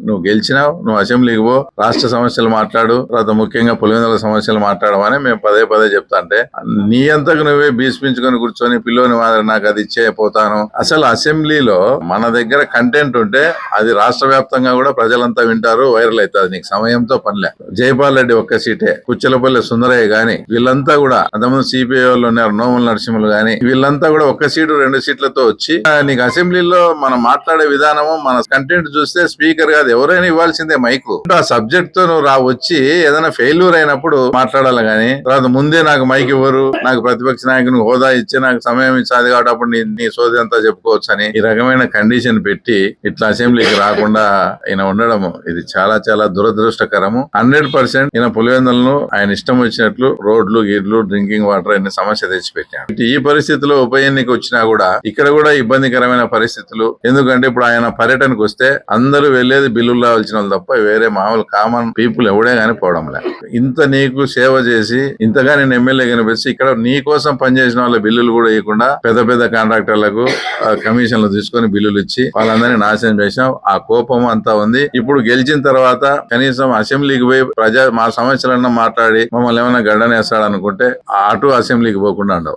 నువ్వు గెలిచినావు నువ్వు అసెంబ్లీకి పో రాష్ట్ర సమస్యలు మాట్లాడు తర్వాత ముఖ్యంగా పులివెందుల సమస్యలు మాట్లాడమని మేము పదే పదే చెప్తా అంటే నీ అంతకు నువ్వే బీస్పించుకొని కూర్చొని పిల్లోని మాదిరి నాకు అది ఇచ్చే పోతాను అసలు అసెంబ్లీలో మన దగ్గర కంటెంట్ ఉంటే అది రాష్ట్ర వ్యాప్తంగా కూడా ప్రజలంతా వింటారు వైరల్ అవుతుంది నీకు సమయంతో పనిలే జైపాల్ రెడ్డి ఒక్క సీటే. కుచ్చలపల్లి సుందరయ్య గాని వీళ్ళంతా కూడా అంతకుముందు సిపిఐ వాళ్ళు ఉన్నారు నోముల నరసింహులు గాని వీళ్ళంతా కూడా ఒక్క సీటు రెండు సీట్లతో వచ్చి నీకు అసెంబ్లీలో మనం మాట్లాడే విధానము మన కంటెంట్ చూస్తే స్పీకర్ కాదు ఎవరైనా ఇవ్వాల్సిందే మైకు. ఆ సబ్జెక్ట్తో నువ్వు రా వచ్చి ఏదైనా ఫెయిల్యూర్ అయినప్పుడు మాట్లాడాలి గాని తర్వాత ముందే నాకు మైక్ ఇవ్వరు నాకు ప్రతిపక్ష నాయకుని హోదా ఇచ్చి నాకు సమయం ఇచ్చాది కాబట్టి అప్పుడు నీ నీ సోది అంతా చెప్పుకోవచ్చు అని ఈ రకమైన కండిషన్ పెట్టి ఇట్లా అసెంబ్లీకి రాకుండా ఈయన ఉండడము ఇది చాలా చాలా దురదృష్టకరము. హండ్రెడ్ పర్సెంట్ ఈయన పులివెందులను ఆయన ఇష్టం వచ్చినట్లు రోడ్లు గిడ్లు డ్రింకింగ్ వాటర్ అనే సమస్య తెచ్చిపెట్టాడు. ఈ పరిస్థితిలో ఉప ఎన్నిక వచ్చినా కూడా ఇక్కడ కూడా ఇబ్బందికరమైన పరిస్థితులు. ఎందుకంటే ఇప్పుడు ఆయన పర్యటనకు వస్తే అందరూ వెళ్ళేది బిల్లులు రావాల్సిన వాళ్ళు తప్ప వేరే మామూలు కామన్ పీపుల్ ఎవడే గానీ పోవడం లే. ఇంత నీకు సేవ చేసి ఇంతగా నేను ఎమ్మెల్యే కనిపిస్తే ఇక్కడ నీ కోసం పనిచేసిన వాళ్ళ బిల్లులు కూడా ఇవ్వకుండా పెద్ద పెద్ద కాంట్రాక్టర్లకు కమిషన్లు తీసుకొని బిల్లులు ఇచ్చి వాళ్ళందరినీ నాశనం చేసాం ఆ కోపం అంతా ఉంది. ఇప్పుడు గెలిచిన తర్వాత కనీసం అసెంబ్లీకి పోయి ప్రజా మా సమస్యలన్నా మాట్లాడి మమ్మల్ని ఏమైనా గడ్డనేస్తాడు అనుకుంటే అటు అసెంబ్లీకి పోకుండా ఉండవు.